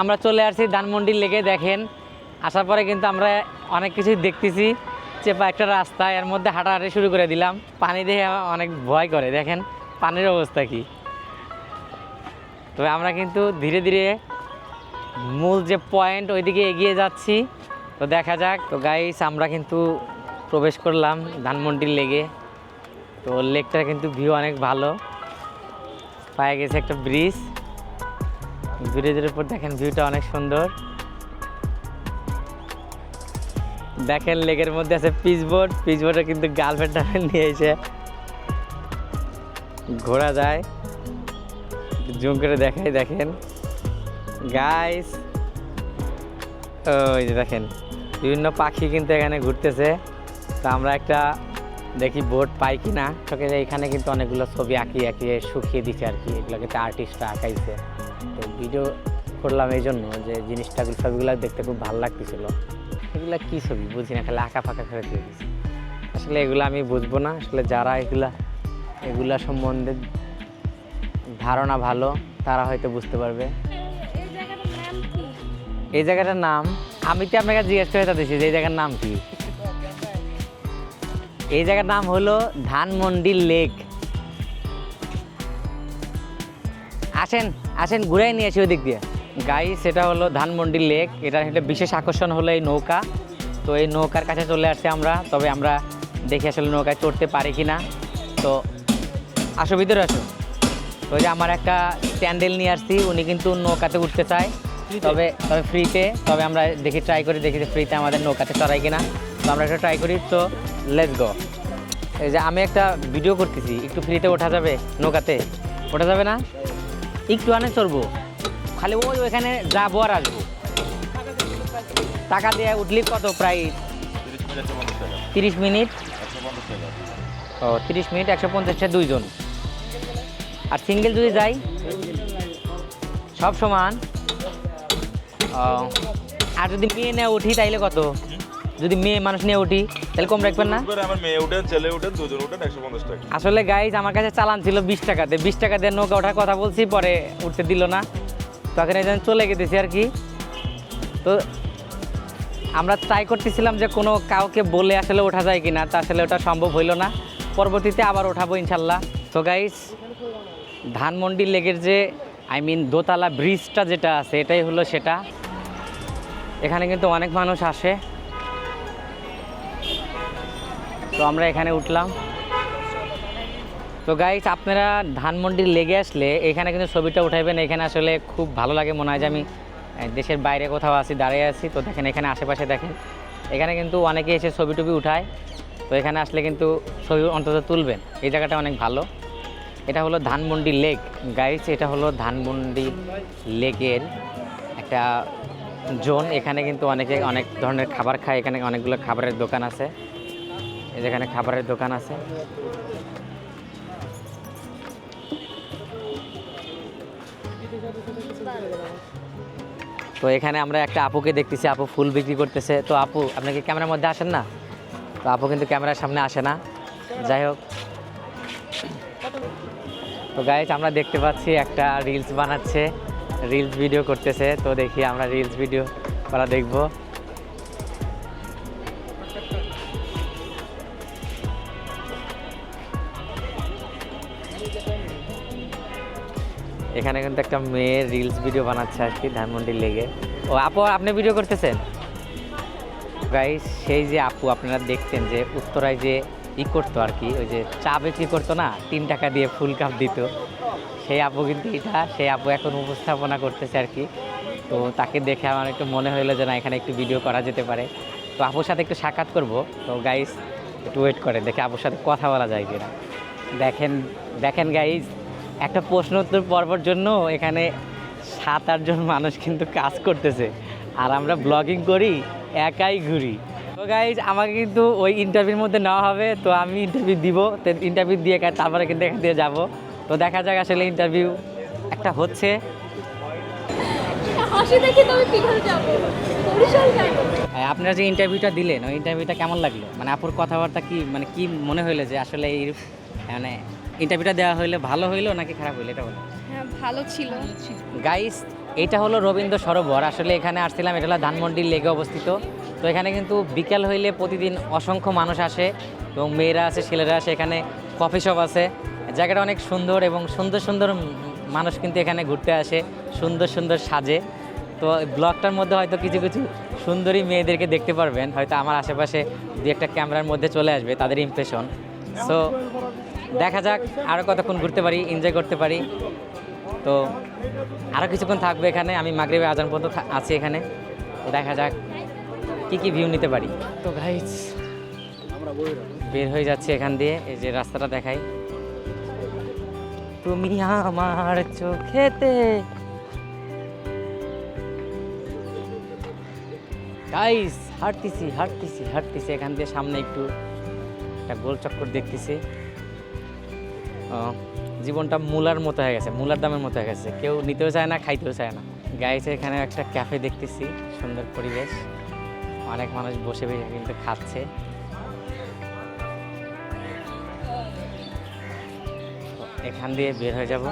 আমরা চলে আসছি ধানমন্ডির লেগে দেখেন। আসার পরে কিন্তু আমরা অনেক কিছুই দেখতেছি, চেপা একটা রাস্তা, এর মধ্যে হাঁটাহাঁটি শুরু করে দিলাম। পানি দেখে অনেক ভয় করে, দেখেন, পানির অবস্থা কি। তবে আমরা কিন্তু ধীরে ধীরে মূল যে পয়েন্ট ওইদিকে এগিয়ে যাচ্ছি। তো দেখা যাক, তো গাইস আমরা কিন্তু প্রবেশ করলাম ধানমন্ডির লেগে তো লেকটার কিন্তু ভিউ অনেক ভালো। পায়ে গেছে একটা ব্রিজ ব্রিজের উপর দেখেন ভিউটা অনেক সুন্দর। দেখেন লেকের মধ্যে আছে পিচবোর্ড পিচবোর্ডে কিন্তু গার্লফ্রেন্ড নিয়ে এসে ঘোরা যায়। জুম করে দেখাই, দেখেন। গাইস ওই যে দেখেন, বিভিন্ন পাখি কিন্তু এখানে ঘুরতেছে। তো আমরা একটা দেখি বোর্ড পাই কি না এখানে কিন্তু অনেকগুলো ছবি আঁকিয়ে আঁকিয়ে শুকিয়ে দিচ্ছে আর কি। এগুলো কিন্তু আর্টিস্টরা আঁকাইছে। তো ভিডিও করলাম এই জন্য যে জিনিসটাগুলো ছবিগুলো দেখতে খুব ভালো লাগতেছিল। এগুলা কি ছবি? বুঝি না খালি আঁকা ফাঁকা করে দিয়ে দিচ্ছে আসলে এগুলো আমি বুঝব না। আসলে যারা এগুলা এগুলা সম্বন্ধে ধারণা ভালো তারা হয়তো বুঝতে পারবে। এই জায়গাটার নাম এই জায়গাটার নাম আমি তো আপনাকে জিজ্ঞেস করে দিচ্ছি যে এই জায়গার নাম কি? এই জায়গার নাম হলো ধানমন্ডি লেক। আসেন আসেন ঘুরাই নিয়ে আসি ওই দিক দিয়ে। গাই সেটা হলো ধানমন্ডি লেক। এটা একটা বিশেষ আকর্ষণ হলো এই নৌকা। তো এই নৌকার কাছে চলে আসছি আমরা তবে আমরা দেখি আসলে নৌকায় চড়তে পারি কি না তো আসো ভিতরে আসো। তো যে আমার একটা স্যান্ডেল নিয়ে আসছি উনি কিন্তু নৌকাতে উঠতে চায়। তবে তবে ফ্রিতে তবে আমরা দেখি ট্রাই করি দেখি যে ফ্রিতে আমাদের নৌকাতে চড়াই কিনা। তো আমরা একটা ট্রাই করি তো লেটস গো এই যে আমি একটা ভিডিও করতেছি একটু ফ্রিতে ওঠা যাবে নৌকাতে? ওঠা যাবে না? একটু আনে চড়বো। খালি ওই ওইখানে যাব আর আসব। টাকা দিয়ে উঠলি কত প্রায় তিরিশ মিনিট? ও, তিরিশ মিনিট একশো পঞ্চাশটা দুইজন। আর সিঙ্গেল যদি যাই? সব সমান। আর যদি মেয়ে নিয়ে উঠি তাইলে কত? যদি মেয়ে মানুষ নিয়ে উঠি তাহলে কম রাখবেন না? আমার মেয়ে উঠেন ছেলে উঠেন দুজন উঠেন একশো পঞ্চাশ টাকা। আসলে গাইজ আমার কাছে চালান ছিল বিশ টাকাতে। বিশ টাকা দিয়ে নৌকা ওঠার কথা বলছি পরে উঠতে দিল না। তখন এই জন্য চলে গেতেছি আর কি। তো আমরা ট্রাই করতেছিলাম যে কোনো কাউকে বলে আসলে ওঠা যায় কিনা তা আসলে ওটা সম্ভব হইল না। পরবর্তীতে আবার ওঠাবো ইনশাল্লাহ। তো গাইজ ধানমন্ডি লেগের যে আই মিন দোতলা ব্রিজটা যেটা আছে এটাই হলো সেটা। এখানে কিন্তু অনেক মানুষ আসে। তো আমরা এখানে উঠলাম। তো গাইস আপনারা ধানমন্ডির লেগে আসলে এখানে কিন্তু ছবিটা উঠাইবেন। এখানে আসলে খুব ভালো লাগে মনে হয় যে আমি দেশের বাইরে কোথাও আছি, দাঁড়িয়ে আছি। তো দেখেন, এখানে আশেপাশে দেখেন, এখানে কিন্তু অনেকে এসে ছবি টবি উঠায়। তো এখানে আসলে কিন্তু ছবি অন্তত তুলবেন। এই জায়গাটা অনেক ভালো। এটা হলো ধানমন্ডি লেক। গাইস এটা হলো ধানমন্ডি লেকের একটা জোন। এখানে কিন্তু অনেকে অনেক ধরনের খাবার খায়। এখানে অনেকগুলো খাবারের দোকান আছে। যেখানে খাবারের দোকান আছে। তো এখানে আমরা একটা আপুকে দেখতেছি, আপু ফুল বিক্রি করতেছে। তো আপু, আপনি কি ক্যামেরার মধ্যে আসেন না? তো আপু কিন্তু ক্যামেরার সামনে আসে না। যাই হোক। তো গাইজ আমরা দেখতে পাচ্ছি একটা রিলস বানাচ্ছে রিলস ভিডিও করতেছে। তো দেখি আমরা রিলস ভিডিও করা দেখব। এখানে কিন্তু একটা মেয়ের রিলস ভিডিও বানাচ্ছে আর কি ধানমন্ডির লেগে ও, আপু, আপনি ভিডিও করতেছেন? গাইস সেই যে আপু, আপনারা দেখতেন যে উত্তরায় যে ই করতো আর কি, ওই যে চা বিক্রি করতো না, তিন টাকা দিয়ে ফুল কাপ দিত। সেই আপু কিন্তু এটা সেই আপু এখন উপস্থাপনা করতেছে আর কি। তো তাকে দেখে আমার একটু মনে হলো যে না, এখানে একটু ভিডিও করা যেতে পারে। তো আপুর সাথে একটু সাক্ষাৎ করব। তো গাইস একটু ওয়েট করে, দেখে আপুর সাথে কথা বলা যায় কিনা। দেখেন দেখেন গাইস একটা প্রশ্ন উত্তর পর্বর জন্য এখানে সাত আটজন মানুষ কিন্তু কাজ করতেছে। আর আমরা ব্লগিং করি একাই ঘুরি। তো গাইজ আমাকে কিন্তু ওই ইন্টারভিউর মধ্যে নেওয়া হবে তো আমি ইন্টারভিউ দিব। তো ইন্টারভিউ দিয়ে তারপরে কিন্তু এখান দিয়ে যাব। তো দেখা যাক আসলে ইন্টারভিউ একটা হচ্ছে। আপনারা যে ইন্টারভিউটা দিলেন ওই ইন্টারভিউটা কেমন লাগল? মানে আপুর কথাবার্তা কি মানে কি মনে হইল যে আসলে এই মানে ইন্টারভিউটা দেওয়া হইলে ভালো হইল নাকি খারাপ হইল এটা বলো। হ্যাঁ ভালো ছিল। গাইস এটা হলো রবীন্দ্র সরোবর। আসলে এখানে আসছিলাম এটা হলো ধানমন্ডির লেগে অবস্থিত। তো এখানে কিন্তু বিকাল হইলে প্রতিদিন অসংখ্য মানুষ আসে এবং মেয়েরা আছে ছেলেরা আসে এখানে কফি শপ আছে। জায়গাটা অনেক সুন্দর এবং সুন্দর সুন্দর মানুষ কিন্তু এখানে ঘুরতে আসে সুন্দর সুন্দর সাজে। তো ব্লগটার মধ্যে হয়তো কিছু কিছু সুন্দরী মেয়েদেরকে দেখতে পারবেন হয়তো আমার আশেপাশে দু একটা ক্যামেরার মধ্যে চলে আসবে তাদের ইমপ্রেশন সো দেখা যাক আরও কতক্ষণ ঘুরতে পারি এনজয় করতে পারি। তো আরও কিছুক্ষণ থাকবে এখানে, আমি মাগরিবে আজান পর্যন্ত আছি এখানে। তো দেখা যাক, কি কি ভিউ নিতে পারি। তো গাইজ বের হয়ে যাচ্ছে এখান দিয়ে, এই যে রাস্তাটা দেখাই। তুমি আমার চোখেতে। গাইস হাঁটতেছি হাঁটতেছি হাঁটতেছি। এখান দিয়ে সামনে একটু একটা গোল চক্কর দেখতেছি। জীবনটা মূলার মতো হয়ে গেছে, মূলার দামের মতো হয়ে গেছে। কেউ নিতেও চায় না, খাইতেও চায় না। গাইস এখানে একটা ক্যাফে দেখতেছি, সুন্দর পরিবেশ। অনেক মানুষ বসে বসে কিন্তু খাচ্ছে। এখান দিয়ে বের হয়ে যাব।